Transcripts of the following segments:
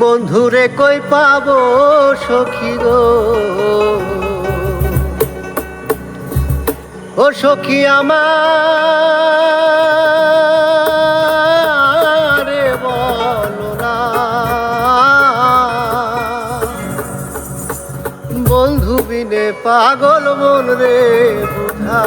বন্ধুরে কই পাবো সখী গো? ও সখী আমার বন্ধু বিনে পাগল মন রে বুঝাইলে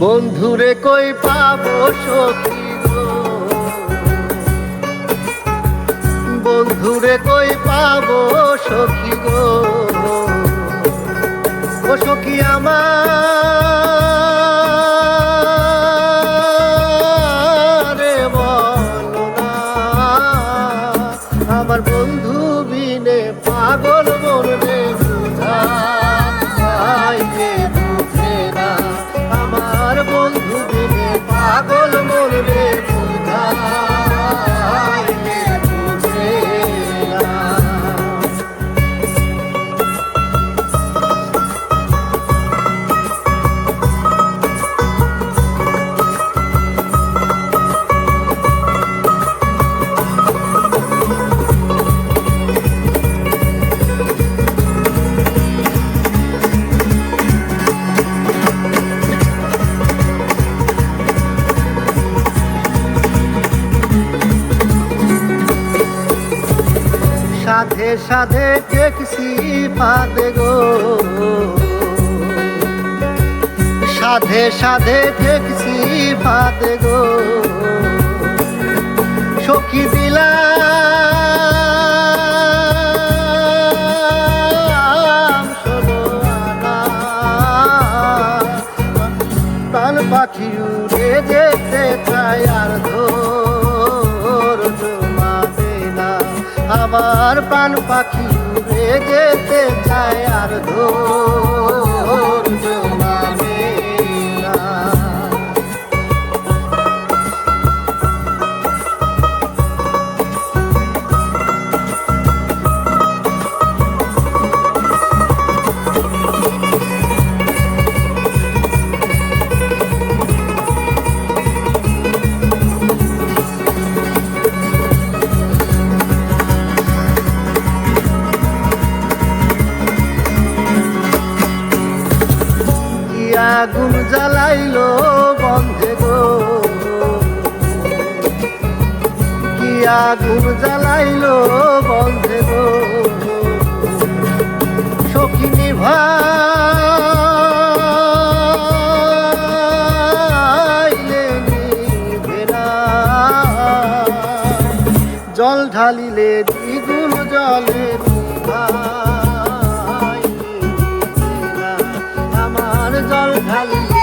বন্ধুরে কই পাবো সখী গো? বন্ধুরে কই পাবো সখী গো? ও সখী আমার সাধে দেখছি পাদে গো। সাধে সাধে দেখছি পাদে গো। সখী ষোলো পাখি উড়ে যেতে চাই আর আমার পান পাখি উড়ে যেতে চায় আর ধর আগুন জ্বালাইলো বন্ধে গো। কি আগুন জ্বালাইলো বন্ধে গো। সখিনী। জল ঢালিলে দ্বিগুণ জলে নিভাইলে জল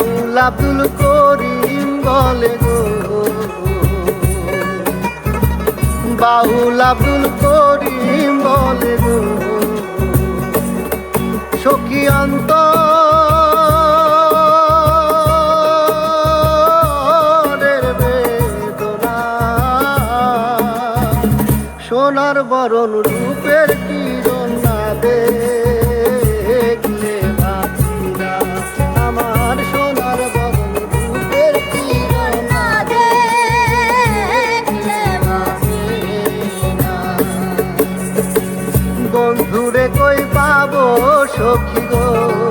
বাউল আব্দুল করিম বলে গো। বাউল আব্দুল করিম বলে গো। সখী অন্ত সোনার বরণ রূপের কিরণ না দেখলে সখী গো